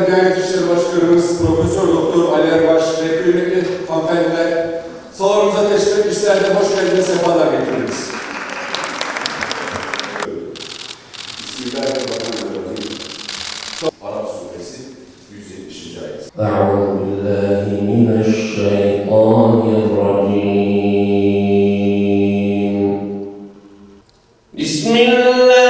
Efendim Diyanet İşleri Başkanımız Profesör Doktor Ali Erbaş, rektörlükle hanımefendiler, salonumuza teşvik işlerde hoş geldiniz, sefalar getirdiniz. Bismillahirrahmanirrahim. Arap Suresi 170. ayet. Euzu billahi. Bismillah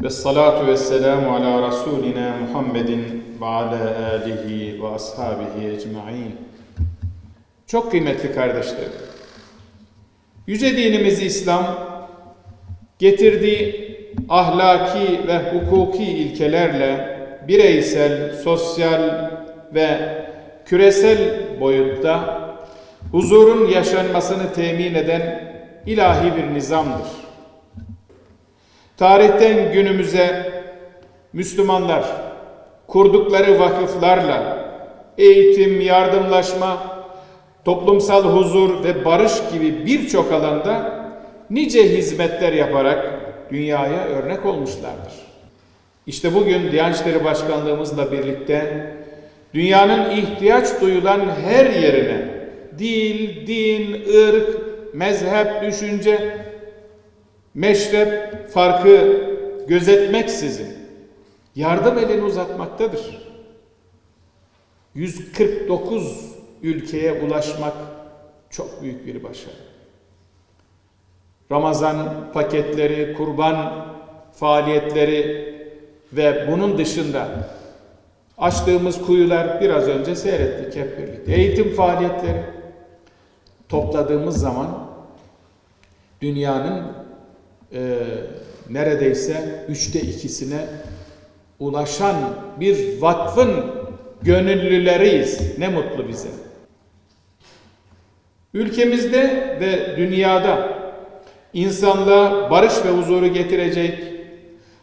Ve salatu ve selamu ala Resulina Muhammedin ve ala alihi ve ashabihi ecma'in. Çok kıymetli kardeşlerim. Yüce dinimiz İslam getirdiği ahlaki ve hukuki ilkelerle bireysel, sosyal ve küresel boyutta huzurun yaşanmasını temin eden ilahi bir nizamdır. Tarihten günümüze Müslümanlar kurdukları vakıflarla eğitim, yardımlaşma, toplumsal huzur ve barış gibi birçok alanda nice hizmetler yaparak dünyaya örnek olmuşlardır. İşte bugün Diyanet İşleri Başkanlığımızla birlikte dünyanın ihtiyaç duyulan her yerine dil, din, ırk, mezhep, düşünce, meşrep farkı gözetmeksizin yardım elini uzatmaktadır. 149 ülkeye ulaşmak çok büyük bir başarı. Ramazan paketleri, kurban faaliyetleri ve bunun dışında açtığımız kuyular biraz önce seyrettik hep birlikte. Eğitim faaliyetleri topladığımız zaman dünyanın e, neredeyse üçte ikisine ulaşan bir vakfın gönüllüleriyiz. Ne mutlu bize. Ülkemizde ve dünyada insanlığa barış ve huzuru getirecek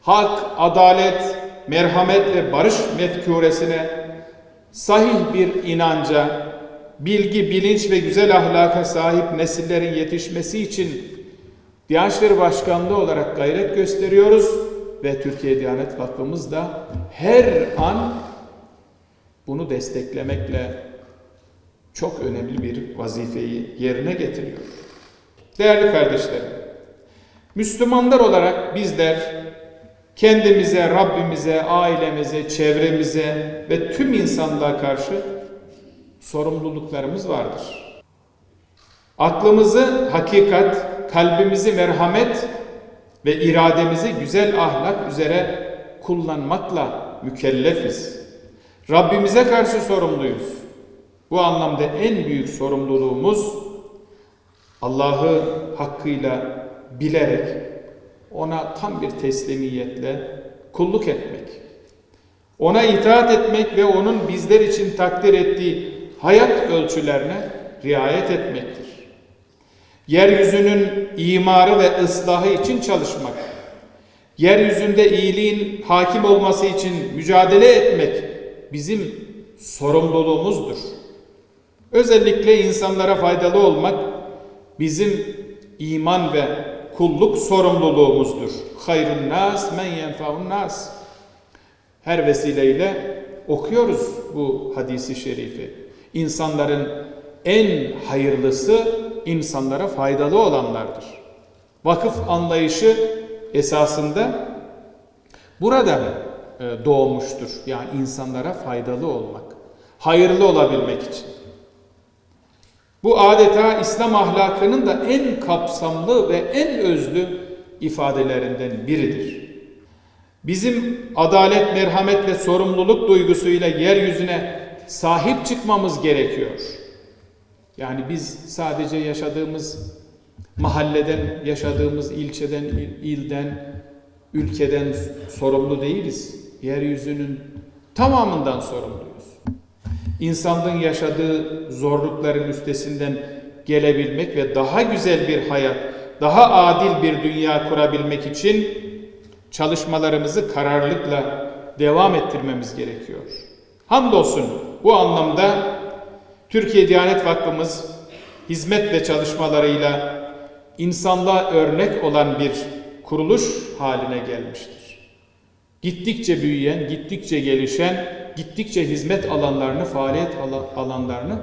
hak, adalet, merhamet ve barış mefkuresine sahih bir inanca, bilgi, bilinç ve güzel ahlaka sahip nesillerin yetişmesi için Diyanet İşleri Başkanlığı olarak gayret gösteriyoruz ve Türkiye Diyanet Vakfımız da her an bunu desteklemekle çok önemli bir vazifeyi yerine getiriyor. Değerli kardeşlerim, Müslümanlar olarak bizler kendimize, Rabbimize, ailemize, çevremize ve tüm insanlığa karşı sorumluluklarımız vardır. Aklımızı hakikat, kalbimizi merhamet ve irademizi güzel ahlak üzere kullanmakla mükellefiz. Rabbimize karşı sorumluyuz. Bu anlamda en büyük sorumluluğumuz Allah'ı hakkıyla bilerek ona tam bir teslimiyetle kulluk etmek. Ona itaat etmek ve onun bizler için takdir ettiği hayat ölçülerine riayet etmektir. Yeryüzünün imarı ve ıslahı için çalışmak, yeryüzünde iyiliğin hakim olması için mücadele etmek bizim sorumluluğumuzdur. Özellikle insanlara faydalı olmak bizim iman ve kulluk sorumluluğumuzdur. Hayrun nas men yenfaun nas. Her vesileyle okuyoruz bu hadisi şerifi. İnsanların en hayırlısı insanlara faydalı olanlardır. Vakıf anlayışı esasında burada e, doğmuştur. Yani insanlara faydalı olmak, hayırlı olabilmek için. Bu adeta İslam ahlakının da en kapsamlı ve en özlü ifadelerinden biridir. Bizim adalet, merhamet ve sorumluluk duygusuyla yeryüzüne sahip çıkmamız gerekiyor. Yani biz sadece yaşadığımız mahalleden, yaşadığımız ilçeden, il- ilden, ülkeden sorumlu değiliz. Yeryüzünün tamamından sorumluyuz. İnsanlığın yaşadığı zorlukların üstesinden gelebilmek ve daha güzel bir hayat, daha adil bir dünya kurabilmek için çalışmalarımızı kararlılıkla devam ettirmemiz gerekiyor. Hamdolsun bu anlamda Türkiye Diyanet Vakfımız hizmet ve çalışmalarıyla insanlığa örnek olan bir kuruluş haline gelmiştir. Gittikçe büyüyen, gittikçe gelişen, gittikçe hizmet alanlarını, faaliyet ala- alanlarını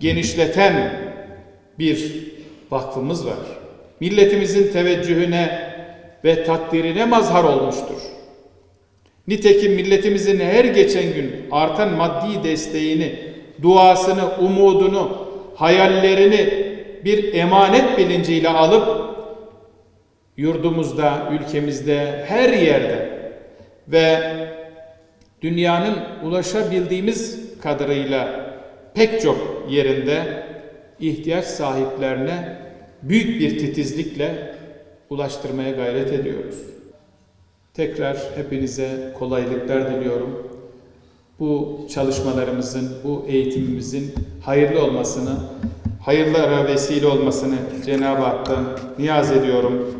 genişleten bir vakfımız var. Milletimizin teveccühüne ve takdirine mazhar olmuştur. Nitekim milletimizin her geçen gün artan maddi desteğini, duasını, umudunu, hayallerini bir emanet bilinciyle alıp yurdumuzda, ülkemizde, her yerde ve dünyanın ulaşabildiğimiz kadarıyla pek çok yerinde ihtiyaç sahiplerine büyük bir titizlikle ulaştırmaya gayret ediyoruz. Tekrar hepinize kolaylıklar diliyorum. Bu çalışmalarımızın, bu eğitimimizin hayırlı olmasını, hayırlara vesile olmasını Cenab-ı Hak'tan niyaz ediyorum.